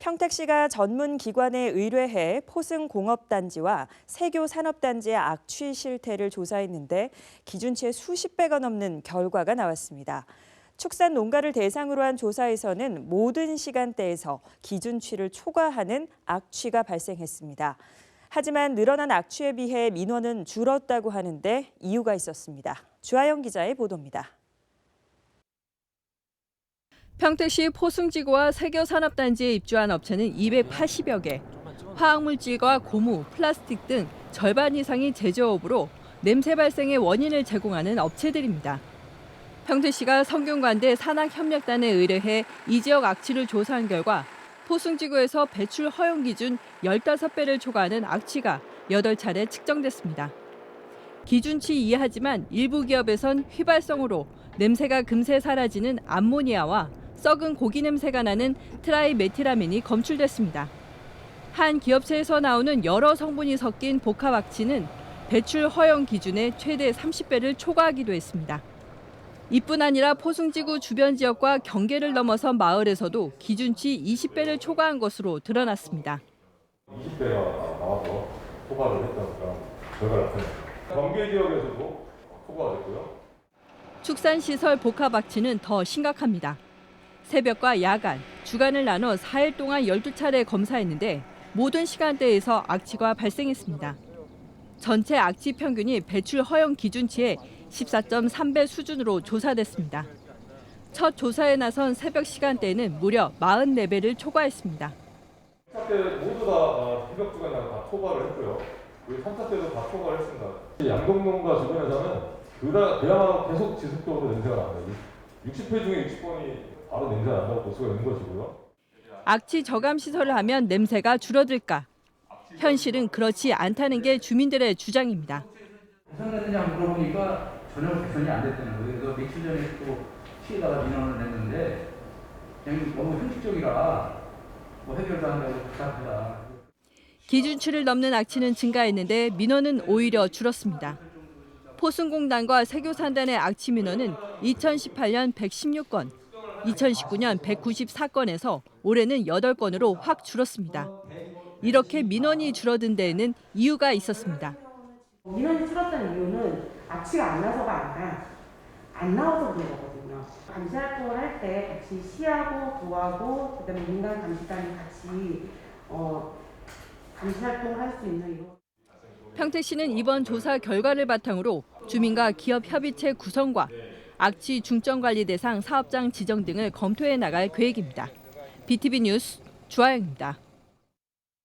평택시가 전문 기관에 의뢰해 포승 공업단지와 세교 산업단지의 악취 실태를 조사했는데 기준치의 수십 배가 넘는 결과가 나왔습니다. 축산 농가를 대상으로 한 조사에서는 모든 시간대에서 기준치를 초과하는 악취가 발생했습니다. 하지만 늘어난 악취에 비해 민원은 줄었다고 하는데 이유가 있었습니다. 주하영 기자의 보도입니다. 평택시 포승지구와 세교산업단지에 입주한 업체는 280여 개. 화학물질과 고무, 플라스틱 등 절반 이상이 제조업으로 냄새 발생의 원인을 제공하는 업체들입니다. 평택시가 성균관대 산학협력단에 의뢰해 이 지역 악취를 조사한 결과 포승지구에서 배출 허용 기준 15배를 초과하는 악취가 8차례 측정됐습니다. 기준치 이하지만 일부 기업에선 휘발성으로 냄새가 금세 사라지는 암모니아와 썩은 고기 냄새가 나는 트라이메티라민이 검출됐습니다. 한 기업체에서 나오는 여러 성분이 섞인 복합 악취는 배출 허용 기준의 최대 30배를 초과하기도 했습니다. 이뿐 아니라 포승지구 주변 지역과 경계를 넘어선 마을에서도 기준치 20배를 초과한 것으로 드러났습니다. 20대가 나와서 토발을 했다니까 결과가 나타났습니다. 경계 지역에서도 토발가 됐고요. 축산시설 복합 악취는 더 심각합니다. 새벽과 야간, 주간을 나눠 4일 동안 12차례 검사했는데 모든 시간대에서 악취가 발생했습니다. 전체 악취 평균이 배출 허용 기준치의 14.3배 수준으로 조사됐습니다. 첫 조사에 나선 새벽 시간대에는 무려 44배를 초과했습니다. 3차 때 모두 다 어, 희벽 주간에 다 토발을 했고요. 그리고 3차 때도 다 토발을 했습니다. 양동농가 주변에서는 그야말로 계속 지속적으로 냄새가 납니다. 60회 중에 60번이 바로 냄새가 난다고 볼 수가 있는 것이고요. 악취 저감 시설을 하면 냄새가 줄어들까? 현실은 그렇지 않다는 게 주민들의 주장입니다. 개선됐느냐 물어보니까 전혀 개선이 안 됐다는 거예요. 그래서 며칠 전에 또 시에다가 민원을 냈는데 그냥 너무 형식적이라 뭐 해결도 안 되고 답답하다. 기준치를 넘는 악취는 증가했는데 민원은 오히려 줄었습니다. 포승공단과 세교산단의 악취 민원은 2018년 116건, 2019년 194건에서 올해는 8건으로 확 줄었습니다. 이렇게 민원이 줄어든 데에는 이유가 있었습니다. 민원이 줄었다는 이유는 악취가 안 나서가 아니라 안 나와서 그런 거거든요. 감시 활동을 할 때 같이 시하고 도하고 그다음에 민간 감시단이 같이 어, 감시 활동을 할 수 있는 이런. 평택시는 이번 조사 결과를 바탕으로 주민과 기업 협의체 구성과 악취 중점 관리 대상 사업장 지정 등을 검토해 나갈 계획입니다. BTV 뉴스 주하영입니다.